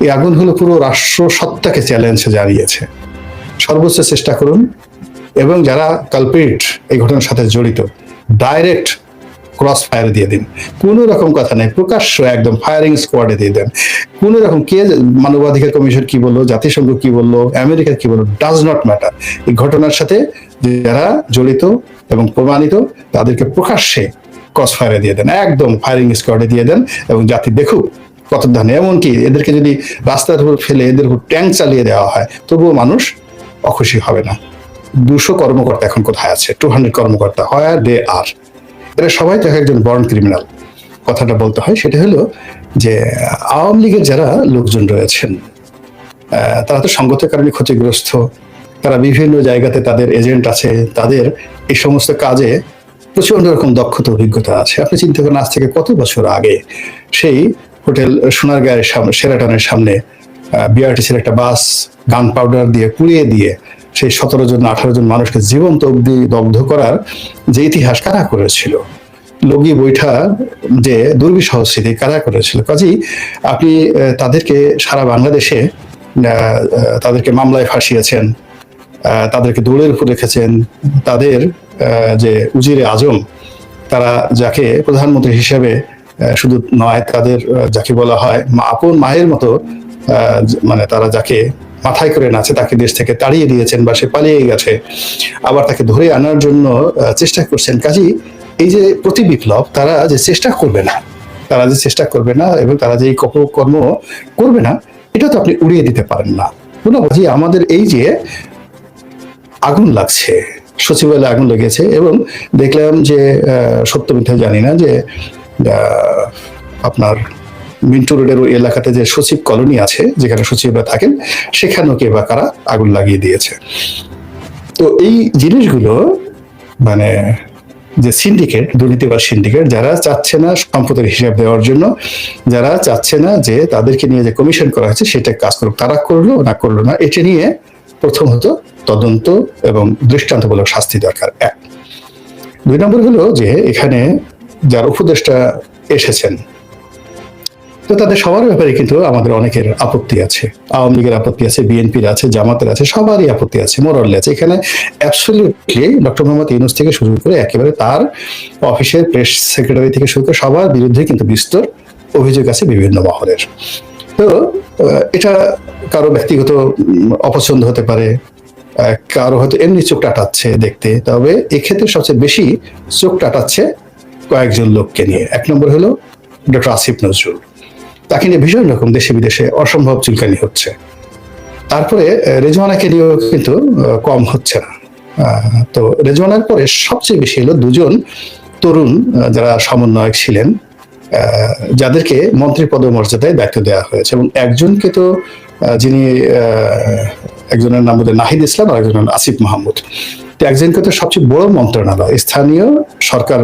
এই আগুন হলো পুরো রাষ্ট্র সত্তাকে চ্যালেঞ্জ জানিয়েছে সর্বোচ্চ চেষ্টা করুন এবং যারা কালপিট এই ঘটনার সাথে জড়িত ডাইরেক্ট ক্রস ফায়ার দিয়ে দিন। কোনো রকম কথা নেই, প্রকাশ্য একদম ফায়ারিং স্কোয়াডে দিয়ে দেন। কোনো রকম কে মানবাধিকার কমিশন কি বলল, জাতিসংঘ কি বলল, আমেরিকা কি বলল ডাজ নট ম্যাটার এই ঘটনার সাথে যারা জড়িত এবং প্রমাণিত, তাদেরকে প্রকাশ্যে ক্রস ফায়ারে দিয়ে দেন। একদম ফায়ারিং স্কোয়াডে দিয়ে দেন এবং জাতি দেখুক কত ধানে এমনকি এদেরকে যদি রাস্তার উপর ফেলে এদের উপর ট্যাঙ্ক চালিয়ে দেওয়া হয়, তবুও মানুষ অখুশি হবে না। দুশো কর্মকর্তা এখন কোথায় আছে? টু হান্ড্রেড কর্মকর্তা হয় দে আর এরা সবাই তো একজন বর্ন ক্রিমিনাল কথাটা বলতে হয়, সেটা হলো যে, আওয়ামী লীগের যারা লোকজন রয়েছেন তারা তো সঙ্গত কারণে ক্ষতিগ্রস্ত, তারা বিভিন্ন জায়গাতে তাদের এজেন্ট আছে, তাদের এই সমস্ত কাজে প্রচণ্ড রকম দক্ষতা, অভিজ্ঞতা আছে। আপনি চিন্তা করেন, আজ থেকে কত বছর আগে সেই হোটেল সোনারগাঁয়ের সামনে সেরাটনের সামনে বিআরটিসির একটা বাস গান পাউডার দিয়ে পুড়িয়ে দিয়ে সেই সতেরো জন, আঠারো জন মানুষকে জীবন্ত অগ্নি দগ্ধ করার যে ইতিহাস কারা করেছিল? লগি বৈঠা যে দুর্বিষহ স্মৃতি কারা করেছিল? কাজী, আপনি তাদেরকে সারা বাংলাদেশে তাদেরকে মামলায় ফাঁসিয়েছেন তাদেরকে দৌড়ের উপর রেখেছেন, তাদের যে উজিরে আজম, তারা যাকে প্রধানমন্ত্রী হিসেবে শুধু নয়, তাদের যাকে বলা হয় মা, আপন মায়ের মতো মানে তারা যাকে মাথায় করে নাচে, তাকে দেশ থেকে তাড়িয়ে দিয়েছেন বা সে পালিয়ে গেছে। আবার তাকে ধরে আনার জন্য চেষ্টা করছেন। কাজী, এই যে প্রতি বিপ্লব, তারা যে চেষ্টা করবে না, তারা যে চেষ্টা করবে না এবং তারা যে এই কর্ম করবে না, এটা তো আপনি উড়িয়ে দিতে পারেন না। যে আমাদের এই যে আগুন লাগছে, সচিবালয়ে আগুন লেগেছে এবং দেখলাম যে সত্য মিথ্যা জানি না যে আপনার মিন্টু রোডের ওই এলাকাতে যে সচিব কলোনি আছে, যেখানে সচিবরা থাকেন, সেখানেও কে বা কারা আগুন লাগিয়ে দিয়েছে। তো এই জিনিসগুলো মানে যে সিন্ডিকেট দুর্নীতি বা সিন্ডিকেট যারা চাচ্ছে না সম্পদের হিসাব দেওয়ার জন্য, যারা চাচ্ছে না যে তাদেরকে নিয়ে যে কমিশন করা হয়েছে, সেটা কাজ করুক, তারা করল না করল না, এটা নিয়ে প্রথম হতো তদন্ত এবং দৃষ্টান্তমূলক শাস্তি দরকার। এক। দুই নম্বর হলো যে, এখানে যার উপদেষ্টা এসেছেন। তো তাদের সবার ব্যাপারে কিন্তু আমাদের অনেকের আপত্তি আছে। আওয়ামী লীগের আপত্তি আছে, বিএনপির আছে, জামাতের আছে, সবারই আপত্তি আছে মোরাল্লি আছে এখানে অ্যাবসলিউটলি ডক্টর মোহাম্মদ ইউনুস থেকে শুরু করে একেবারে তার অফিসের প্রেস সেক্রেটারি থেকে শুরু করে সবার বিরুদ্ধে কিন্তু বিস্তর অভিযোগ আছে বিভিন্ন মহলের। তো এটা কারও ব্যক্তিগত অপছন্দ হতে পারে কারও হয়তো এমনি চোখ টাটাচ্ছে দেখতে। তবে এক্ষেত্রে সবচেয়ে বেশি চোখ টাটাচ্ছে কয়েকজন লোককে নিয়ে। এক নম্বর হলো ডক্টর আসিফ নজরুল। তাকে নিয়ে ভীষণ রকম দেশে বিদেশে অসম্ভব চুলকানি হচ্ছে। তারপরে রেজওয়ানাকে নিয়েও কিন্তু কম হচ্ছে না। তো রেজওয়ানার পরে সবচেয়ে বেশি হলো দুজন তরুণ যারা সমন্বয়ক ছিলেন যাদেরকে মন্ত্রী পদমর্যাদায় দায়িত্ব দেওয়া হয়েছে। এবং একজনকে তো যিনি একজনের নাম বোধহয় নাহিদ ইসলাম আর একজনের আসিফ মাহমুদ। তো একজনকে তো সবচেয়ে বড় মন্ত্রণালয়, স্থানীয় সরকার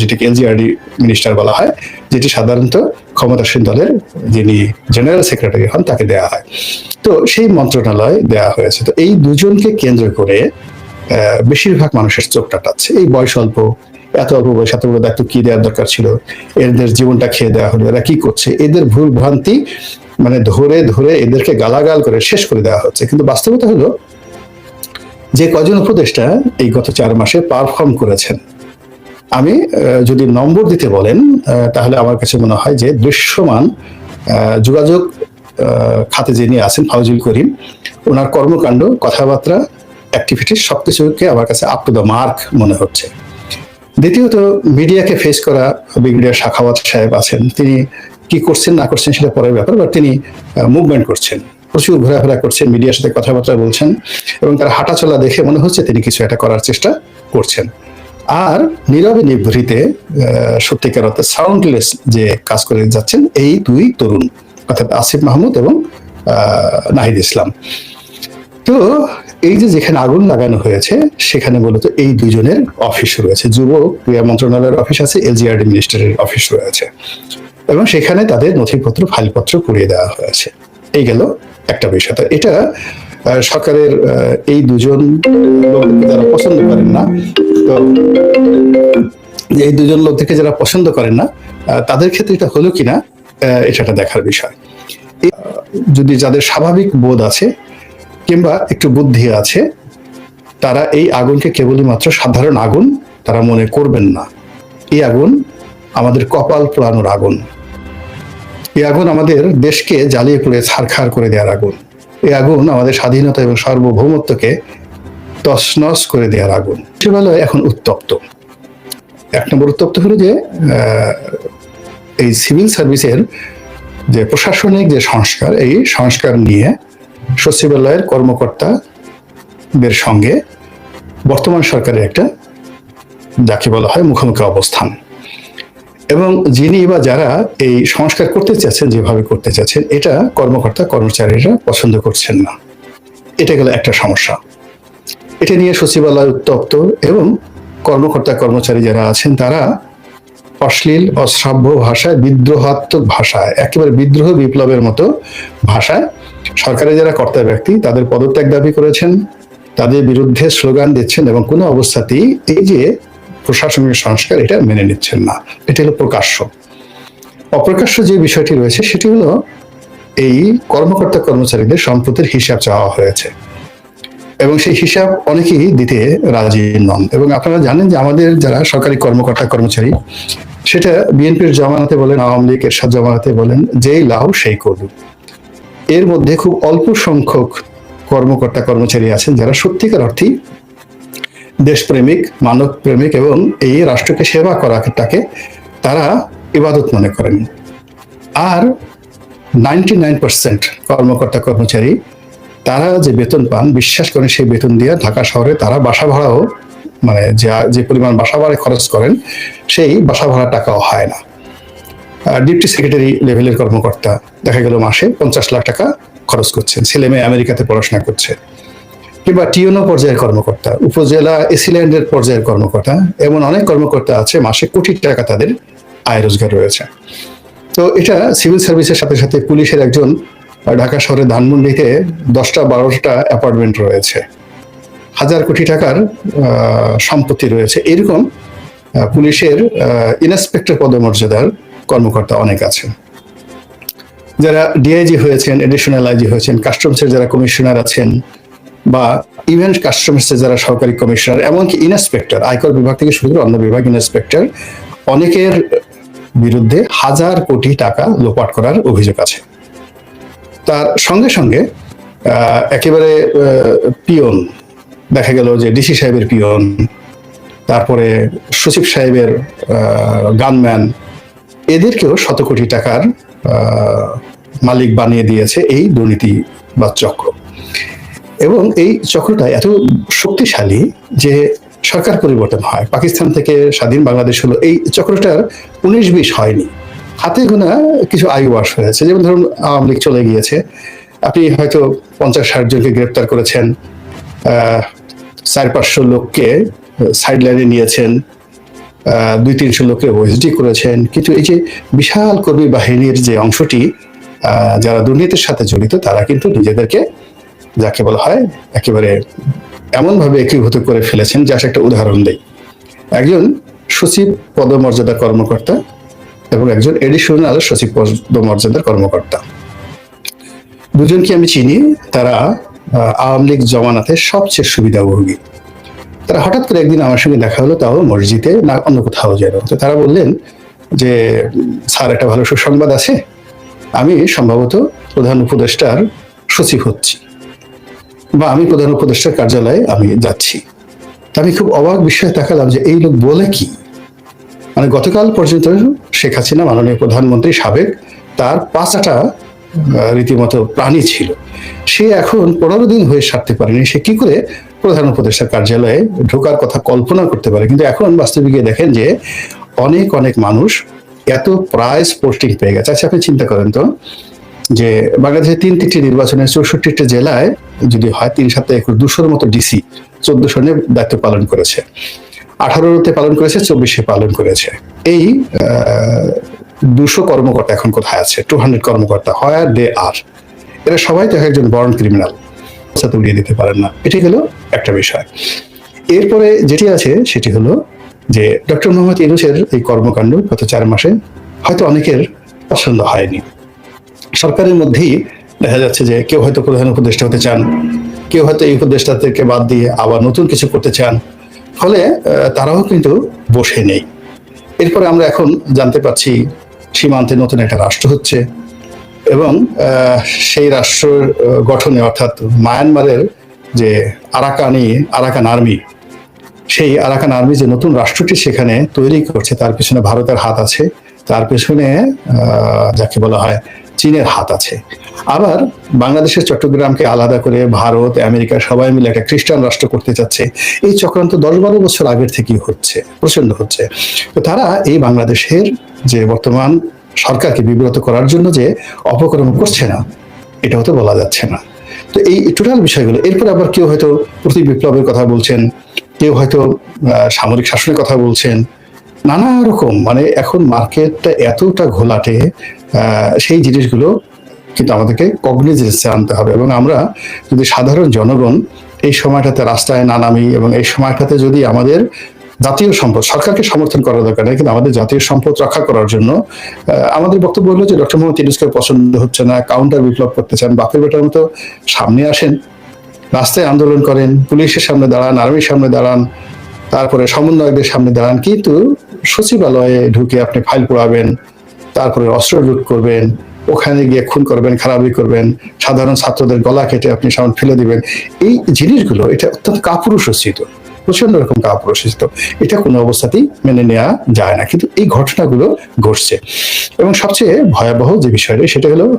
যেটাকে এলজিআরডি মিনিস্টার বলা হয়, যেটি সাধারণত ক্ষমতাসীন দলের যিনি জেনারেল সেক্রেটারি হন, তাকে দেওয়া হয়। তো সেই মন্ত্রণালয় দেওয়া হয়েছে। তো এই দুজনকে কেন্দ্র করে বেশিরভাগ মানুষের চোখ টাটাচ্ছে এই বয়স অল্প, এত অল্প বয়স এত বড় দায়িত্ব কি দেওয়ার দরকার ছিল? এদের জীবনটা খেয়ে দেওয়া হলো, এরা কি করছে? এদের ভুল ভ্রান্তি মানে ধরে ধরে এদেরকে গালাগাল করে শেষ করে দেওয়া হচ্ছে। কিন্তু বাস্তবতা হলো, যে কজন উপদেষ্টা এই গত চার মাসে পারফর্ম করেছেন আমি যদি নম্বর দিতে বলেন তাহলে আমার কাছে মনে হয় যে দৃশ্যমান যোগাযোগ খাতে যিনি আছেন, ফাউজুল করিম, ওনার কর্মকাণ্ড, কথাবার্তা অ্যাক্টিভিটিস সবকিছুকে আমার কাছে আপ টু দ্য মার্ক মনে হচ্ছে। দ্বিতীয়ত, মিডিয়াকে ফেস করা, ব্রিগেডিয়ার শাখাওয়াত সাহেব আছেন, তিনি কি করছেন, না করছেন সেটা পরের ব্যাপার বাট তিনি মুভমেন্ট করছেন। প্রচুর ঘোরাফেরা করছেন, মিডিয়ার সাথে কথাবার্তা বলছেন, এবং তার হাঁটাচলা দেখে মনে হচ্ছে তিনি কিছু একটা করার চেষ্টা করছেন। আর নীরবে নিভৃতে সত্যিকার অর্থে সাউন্ডলেস যে কাজ করে যাচ্ছেন এই দুই তরুণ, অর্থাৎ আসিফ মাহমুদ এবং নাহিদ ইসলাম। তো এই যে যেখানে আগুন লাগানো হয়েছে, সেখানে মূলত এই দুজনের অফিস রয়েছে। যুব ক্রিয়া মন্ত্রণালয়ের অফিস আছে, এলজিআরডি মিনিস্টারের অফিস রয়েছে। এবং সেখানে তাদের নথিপত্র, ফাইলপত্র পুড়িয়ে দেওয়া হয়েছে। এই গেল একটা বিষয়। এটা সরকারের এই দুজন লোককে যারা পছন্দ করেন না, তো এই দুজন লোক থেকে যারা পছন্দ করেন না তাদের ক্ষেত্রে এটা হলো কিনা এটা দেখার বিষয়। যদি যাদের স্বাভাবিক বোধ আছে কিংবা একটু বুদ্ধি আছে, তারা এই আগুনকে কেবলই মাত্র সাধারণ আগুন তারা মনে করবেন না। এই আগুন আমাদের কপাল পোড়ানোর আগুন। এই আগুন আমাদের দেশকে জ্বালিয়ে পুড়ে ছারখার করে দেওয়ার আগুন। এই আগুন আমাদের স্বাধীনতা এবং সার্বভৌমত্বকে তছনছ করে দেওয়ার আগুন। সচিবালয় এখন উত্তপ্ত। এক নম্বর উত্তপ্ত হলো যে এই সিভিল সার্ভিসের যে প্রশাসনিক যে সংস্কার, এই সংস্কার নিয়ে সচিবালয়ের কর্মকর্তাদের সঙ্গে বর্তমান সরকারের একটা, যাকে বলা হয় মুখোমুখি অবস্থান। এবং যিনি বা যারা এই সংস্কার করতে চাচ্ছেন, যেভাবে করতে চাচ্ছেন, এটা কর্মকর্তা, কর্মচারীরা পছন্দ করছেন না। এটা গেল একটা সমস্যা। এটা নিয়ে সচিবালয় উত্তপ্ত এবং কর্মকর্তা, কর্মচারী যারা আছেন, তারা অশ্লীল, অশ্রাব্য ভাষায়, বিদ্রোহাত্মক ভাষায়, একেবারে বিদ্রোহ বিপ্লবের মতো ভাষায় সরকারের যারা কর্তা ব্যক্তি, তাদের পদত্যাগ দাবি করেছেন, তাদের বিরুদ্ধে স্লোগান দিচ্ছেন এবং কোনো অবস্থাতেই এই যে প্রশাসনিক সংস্কার এটা মেনে নিচ্ছেন না। এটা হলো প্রকাশ্য। অপ্রকাশ্য যে বিষয়টি রয়েছে, সেটি হলো এই কর্মকর্তা কর্মচারীদের সম্পদের হিসাব চাওয়া হয়েছে। এবং সেই হিসাব অনেকেই দিতে রাজি নন। এবং আপনারা জানেন যে আমাদের যারা সরকারি কর্মকর্তা কর্মচারী, সেটা বিএনপির জমানাতে বলেন, আওয়ামী লীগ, এরশাদ জমানাতে বলেন, যেই লাউ সেই কদু এর মধ্যে খুব অল্প সংখ্যক কর্মকর্তা কর্মচারী আছেন যারা সত্যিকার অর্থেই দেশপ্রেমিক মানব প্রেমিক এবং এই রাষ্ট্রকে সেবা করাটাকে তারা ইবাদত মনে করেন। আর নাইনটি নাইন পার্সেন্ট কর্মকর্তা কর্মচারী, তারা যে বেতন পান, বিশ্বাস করেন সেই বেতন দিয়ে ঢাকা শহরে তারা বাসা ভাড়াও মানে যা, যে পরিমাণ বাসা ভাড়ায় খরচ করেন, সেই বাসা ভাড়া টাকাও হয় না। ডিপটি সেক্রেটারি লেভেলের কর্মকর্তা, দেখা গেল মাসে পঞ্চাশ লাখ টাকা খরচ করছেন। ছেলে মেয়ে আমেরিকাতে পড়াশোনা করছে। কিংবা টিউনো পর্যায়ের কর্মকর্তা, উপজেলা এসিল্যান্ডের পর্যায়ের কর্মকর্তা, এমন অনেক কর্মকর্তা আছে, মাসে কোটি টাকা তাদের আয় রোজগার রয়েছে। তো এটা সিভিল সার্ভিসের সাথে সাথে পুলিশের একজন ঢাকা শহরের ধানমন্ডিতে দশটা বারোটা অ্যাপার্টমেন্ট রয়েছে। হাজার কোটি টাকার সম্পত্তি রয়েছে। এরকম পুলিশের ইন্সপেক্টর পদমর্যাদার কর্মকর্তা অনেক আছে। যারা ডিআইজি হয়েছেন এডিশনাল আইজি হয়েছেন কাস্টমসের যারা কমিশনার আছেন বা ইভেন কাস্টমসের যারা সহকারী কমিশনার এমনকি ইন্সপেক্টর আয়কর বিভাগ থেকে শুরু করে অন্য বিভাগ ইন্সপেক্টর অনেকের বিরুদ্ধে হাজার কোটি টাকা লোপাট করার অভিযোগ আছে। তার সঙ্গে সঙ্গে একেবারে পিয়ন, দেখা গেল যে ডিসি সাহেবের পিয়ন, তারপরে সচিব সাহেবের গানম্যান এদেরকেও শত কোটি টাকার মালিক বানিয়ে দিয়েছে এই দুর্নীতি বা চক্র। এবং এই চক্রটা এত শক্তিশালী যে সরকার পরিবর্তন হয়। পাকিস্তান থেকে স্বাধীন বাংলাদেশ হলো। এই চক্রটার উনিশ বিশ হয়নি। হাতে গোনা কিছু আয়ু বাস হয়েছে। যেমন ধরুন, আওয়ামী লীগ চলে গিয়েছে। আপনি হয়তো পঞ্চাশ ষাট জনকে গ্রেপ্তার করেছেন। চার পাঁচশো লোককে সাইড লাইনে নিয়েছেন দুই তিনশো লোককে ওএসডি করেছেন। কিন্তু এই যে বিশাল কর্মী বাহিনীর যে অংশটি যারা দুর্নীতির সাথে জড়িত, তারা কিন্তু নিজেদেরকে যাকে বলা হয় একেবারে এমনভাবে একীভূত করে ফেলেছেন, যা একটা উদাহরণ দেয় একজন সচিব পদমর্যাদা কর্মকর্তা এবং একজন এডিশনাল সচিব পদমর্যাদার কর্মকর্তা। দুজনকে আমি চিনি? তারা আওয়ামী লীগ জমানাতে সবচেয়ে সুবিধাভোগী। তারা হঠাৎ করে একদিন আমার সঙ্গে দেখা হলো, তাও মসজিদে, না অন্য কোথাও যেন তো তারা বললেন যে, স্যার, একটা ভালো সুসংবাদ আছে। আমি সম্ভবত প্রধান উপদেষ্টার সচিব হচ্ছি। বা আমি প্রধান উপদেষ্টার কার্যালয়ে আমি যাচ্ছি। আমি খুব অবাক বিষয়ে তাকালাম যে এই লোক বলে কি? মানে গতকাল পর্যন্ত শেখ হাসিনা মাননীয় প্রধানমন্ত্রী সাবেক তার পাঁচটা রীতিমতো প্রাণী ছিল। সে এখন পনেরো দিন হয়ে সারতে পারেনি। সে কি করে প্রধান উপদেষ্টার কার্যালয়ে ঢোকার কথা কল্পনা করতে পারে? কিন্তু এখন বাস্তবে গিয়ে দেখেন যে অনেক অনেক মানুষ এত প্রাইজ পোস্টিং পেয়ে গেছে। আচ্ছা আপনি চিন্তা করেন তো যে বাংলাদেশের তিন তিনটি নির্বাচনে চৌষট্টিটা জেলায় যদি হয়, তিন সাথে একুশ, দুশোর মতো ডিসি চোদ্দ সনে দায়িত্ব পালন করেছে। আঠারোতে পালন করেছে, চব্বিশে পালন করেছে। এই দুশো কর্মকর্তা এখন কোথায় আছে? টু হান্ড্রেড কর্মকর্তা, হয় দে আর। এরা সবাই তো একজন বর্ন ক্রিমিনাল উড়িয়ে দিতে পারেন না। এটি হলো একটা বিষয়। এরপরে যেটি আছে, সেটি হলো যে ডক্টর মোহাম্মদ ইউনুসের এই কর্মকাণ্ড গত চার মাসে হয়তো অনেকের পছন্দ হয়নি। সরকারের মধ্যেই দেখা যাচ্ছে যে কেউ হয়তো প্রধান উপদেষ্টা হতে চান, কেউ হয়তো এই উপদেষ্টা থেকে বাদ দিয়ে আবার নতুন কিছু করতে চান, ফলে তারাও কিন্তু বসে নেই। এরপরে আমরা এখন জানতে পারছি সীমান্তে নতুন একটা রাষ্ট্র হচ্ছে এবং সেই রাষ্ট্রের গঠনে অর্থাৎ মায়ানমারের যে আরাকানি, আরাকান আর্মি, সেই আরাকান আর্মি যে নতুন রাষ্ট্রটি সেখানে তৈরি করছে, তার পিছনে ভারতের হাত আছে। তার পেছনে যাকে বলা হয় চীনের হাত আছে। আবার বাংলাদেশের চট্টগ্রামকে আলাদা করে ভারত, আমেরিকা সবাই মিলে একটা খ্রিস্টান রাষ্ট্র করতে চাচ্ছে। এই চক্রান্ত দশ বারো বছর আগের থেকেই হচ্ছে প্রচণ্ড হচ্ছে। তো তারা এই বাংলাদেশের যে বর্তমান সরকারকে বিব্রত করার জন্য যে অপকর্ম করছে না, এটাও তো বলা যাচ্ছে না। তো এই টোটাল বিষয়গুলো, এরপর আবার কেউ হয়তো প্রতি বিপ্লবের কথা বলছেন, কেউ হয়তো সামরিক শাসনের কথা বলছেন নানা রকম মানে এখন মার্কেটটা এতটা ঘোলাটে সেই জিনিসগুলো কিন্তু আমাদেরকে কগনিজেন্সে আনতে হবে। এবং আমরা যদি সাধারণ জনগণ এই সময়টাতে রাস্তায় না নামি এবং এই সময়টাতে যদি আমাদের জাতীয় সম্পদ, সরকারকে সমর্থন করার দরকার নেই, কিন্তু আমাদের জাতীয় সম্পদ রক্ষা করার জন্য আমাদের বক্তব্য হলো যে ডক্টর মোহাম্মদ ইউনুসকে পছন্দ হচ্ছে না কাউন্টার বিপ্লব করতে চান, বাপের বেটার মতো সামনে আসেন, রাস্তায় আন্দোলন করেন, পুলিশের সামনে দাঁড়ান আর্মির সামনে দাঁড়ান, তারপরে সমন্বয়কদের সামনে দাঁড়ান, কিন্তু সচিবালয়ে ঢুকে আপনি ফাইল পোড়াবেন, তারপরে অস্ত্র লুট করবেন, ওখানে গিয়ে খুন করবেন খারাপি করবেন, সাধারণ ছাত্রদের গলা কেটে আপনি সামনে ফেলে দিবেন। এই জিনিসগুলো, এটা অত্যন্ত কাপুরুষোচিত প্রচণ্ড রকম কাপুরুষোচিত। এটা কোনো অবস্থাতেই মেনে নেওয়া যায় না। কিন্তু এই ঘটনাগুলো ঘটছে। এবং সবচেয়ে ভয়াবহ যে বিষয়টা, সেটা হলো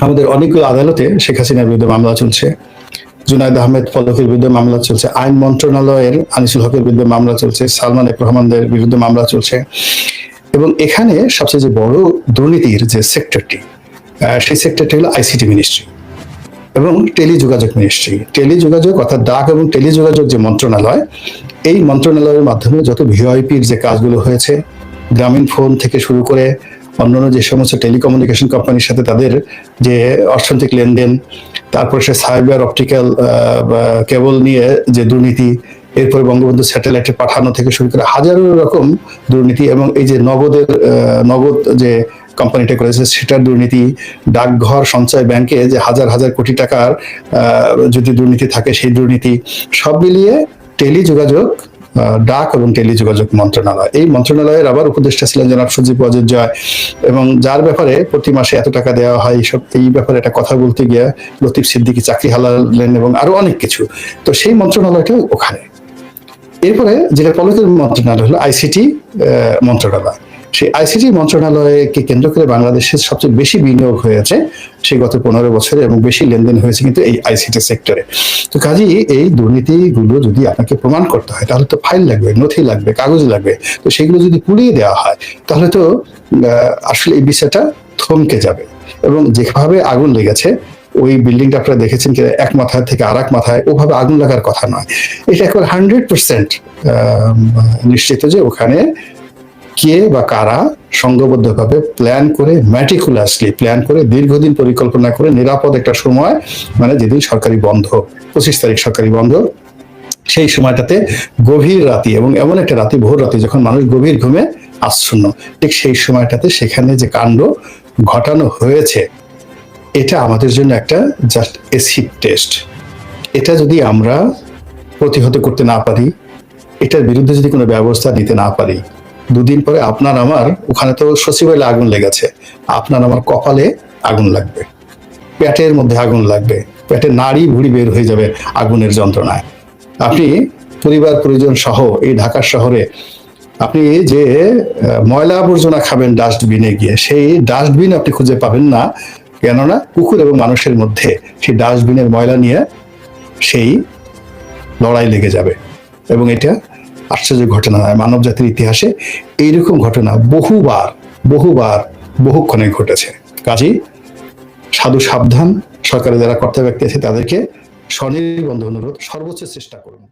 আমাদের অনেকগুলো আদালতে শেখ হাসিনার বিরুদ্ধে মামলা চলছে। জুনায়দ আহমেদ পলকের বিরুদ্ধে মামলা চলছে। আইন মন্ত্রণালয়ের আনিসুল হকের বিরুদ্ধে মামলা চলছে। সালমান এফ রহমানদের বিরুদ্ধে মামলা চলছে। এবং এখানে সবচেয়ে যে বড় দুর্নীতির যে সেক্টরটি সেই সেক্টরটি হলো আইসিটি মিনিস্ট্রি এবং টেলিযোগাযোগ মিনিস্ট্রি। টেলিযোগাযোগ অর্থাৎ ডাক এবং টেলিযোগাযোগ যে মন্ত্রণালয়, এই মন্ত্রণালয়ের মাধ্যমে যত ভিআইপির যে কাজগুলো হয়েছে, গ্রামীণ ফোন থেকে শুরু করে অন্যান্য যে সমস্ত টেলিকমিউনিকেশন কোম্পানির সাথে তাদের যে অর্থনৈতিক লেনদেন তারপরে সে সাইবার অপটিক্যাল কেবল নিয়ে যে দুর্নীতি, এরপরে বঙ্গবন্ধু স্যাটেলাইটে পাঠানো থেকে শুরু করে হাজারো রকম দুর্নীতি এবং এই যে নগদের নগদ যে কোম্পানিটা করেছে সেটার দুর্নীতি, ডাকঘর সঞ্চয় ব্যাংকে যে হাজার হাজার কোটি টাকার যদি দুর্নীতি থাকে সেই দুর্নীতি, সব মিলিয়ে টেলিযোগাযোগ ডাক এবং টেলিযোগাযোগ মন্ত্রণালয়। এই মন্ত্রণালয়ের আবার উপদেষ্টা ছিলেন জনাব সজীব অজিত জয় এবং যার ব্যাপারে প্রতি মাসে এত টাকা দেওয়া হয় এইসব এই ব্যাপারে একটা কথা বলতে গিয়ে লতিফ সিদ্দিকি চাকরি হালালেন এবং আরও অনেক কিছু। তো সেই মন্ত্রণালয়টা ওখানে। এরপরে যেটা পলকের মন্ত্রণালয় হলো আইসিটি মন্ত্রণালয়। সেই আইসিটি মন্ত্রণালয়কে কেন্দ্র করে বাংলাদেশের সবচেয়ে বেশি বিনিয়োগ হয়েছে সেই গত পনেরো বছরে এবং বেশি লেনদেন হয়েছে কিন্তু এই আইসিটি সেক্টরে তো কাজেই এই দুর্নীতিগুলো যদি আপনাকে প্রমাণ করতে হয়, তাহলে তো ফাইল লাগবে, নথি লাগবে, কাগজ লাগবে। তো সেগুলো যদি পুড়িয়ে দেওয়া হয়, তাহলে তো আসলে এই বিষয়টা থমকে যাবে। এবং যেভাবে আগুন লেগেছে, ওই বিল্ডিংটা আপনারা দেখেছেন কি এক মাথায় থেকে আর এক মাথায়, ওভাবে আগুন লাগার কথা নয়। এটা একবার হান্ড্রেড পার্সেন্ট নিশ্চিত যে ওখানে কে বা কারা সংঘবদ্ধভাবে প্ল্যান করে ম্যাটিকুলাসলি প্ল্যান করে দীর্ঘদিন পরিকল্পনা করে নিরাপদ একটা সময় মানে যেদিন সরকারি বন্ধ, পঁচিশ তারিখ সরকারি বন্ধ, সেই সময়টাতে গভীর রাতি এবং এমন একটা রাতি, ভোর রাতে যখন মানুষ গভীর ঘুমে আচ্ছন্ন, ঠিক সেই সময়টাতে সেখানে যে কাণ্ড ঘটানো হয়েছে, এটা আমাদের জন্য একটা জাস্ট এসিড টেস্ট এটা যদি আমরা প্রতিহত করতে না পারি, এটার বিরুদ্ধে যদি কোনো ব্যবস্থা নিতে না পারি দুদিন পরে আপনার আমার, ওখানে তো সচিবালয়ে আগুন লেগেছে, আপনার আমার কপালে আগুন লাগবে। পেটের মধ্যে আগুন লাগবে, পেটে নাড়ি ভুড়ি বের হয়ে যাবে আগুনের যন্ত্রণায়। আপনি পরিবার, পরিজন সহ এই ঢাকা শহরে, আপনি যে ময়লা আবর্জনা খাবেন ডাস্টবিনে গিয়ে, সেই ডাস্টবিন আপনি খুঁজে পাবেন না, কেননা কুকুর এবং মানুষের মধ্যে সেই ডাস্টবিনের ময়লা নিয়ে সেই লড়াই লেগে যাবে। এবং এটা আশ্চর্য ঘটনা নয় মানব জাতির ইতিহাসে এইরকম ঘটনা বহুবার বহুবার, বহুক্ষণে ঘটেছে। কাজেই সাধু সাবধান, সরকারের যারা কর্তা ব্যক্তি আছে তাদেরকে স্বনির্বন্ধ অনুরোধ, সর্বোচ্চ চেষ্টা করুন।